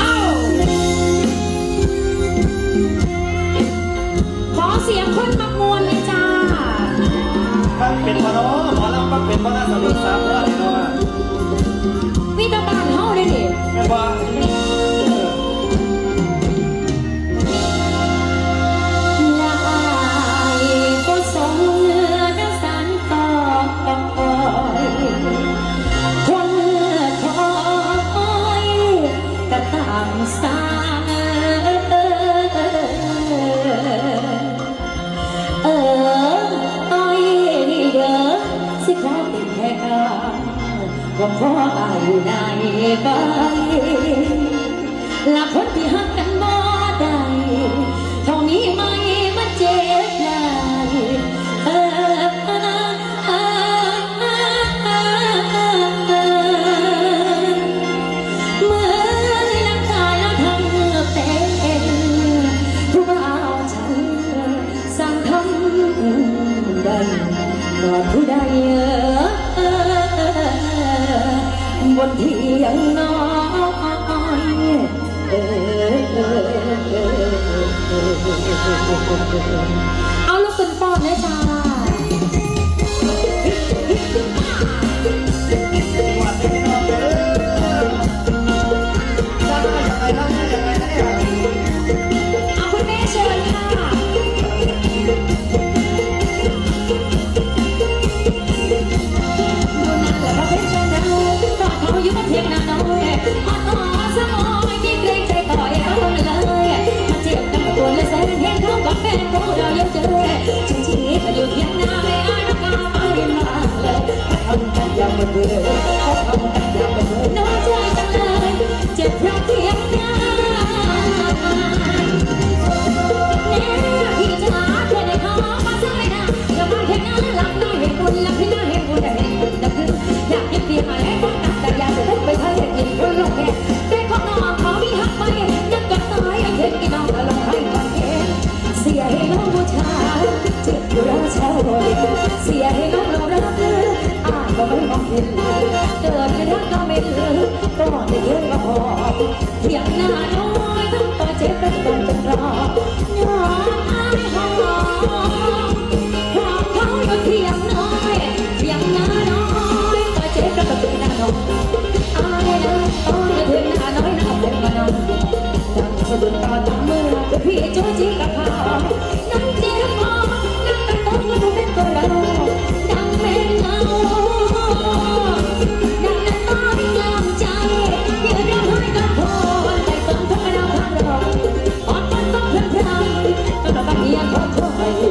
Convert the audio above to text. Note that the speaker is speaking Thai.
อ้าขอเสียงคนมักมวลเลยจ้ามันเป็นพอเนาะหมอลำมันเป็นพอน่าสนุกสามเรื่องเน ว่าขออายในไปละคนที่หักกันบ่ได้เท่านี้ไม่มันเจ็บหลเออเออเออเออเออเมื่อน้ำตาแล้วทำเมื่อเป็นผู้บ่าวฉันสั่งทำได้บอกผู้ใด อเอาลูกเป็นปอนเลยจ้าวันนี้พี่น้องเอจะได้ยังไงนะยังไงนะเอาคุณแม่เชิญค่ะดูนั่นและว่าเป็นคนเราตอนเขาอยู่กับเพียงนาน้อยอ่อนอ่ กันอย่างเบื่อเขาทำกันอย่างเบื่ ก็ไม่มองเกิดเป็นรักก็ไม่เหลือก็ได้เยอะก็พอเพียงหน้าน้อยทั้งต่อเจ็บเป็ต้นเป็นรอยอมอายหอมหอมเขาอยู่เพียงน้อยเพียงหน้าน้อยต่อเจ็บเป็ต้นเป็นรอยอายนะอ้อยเพียงหน้าน้อยนะเป็นมานอน อยากขอขอให้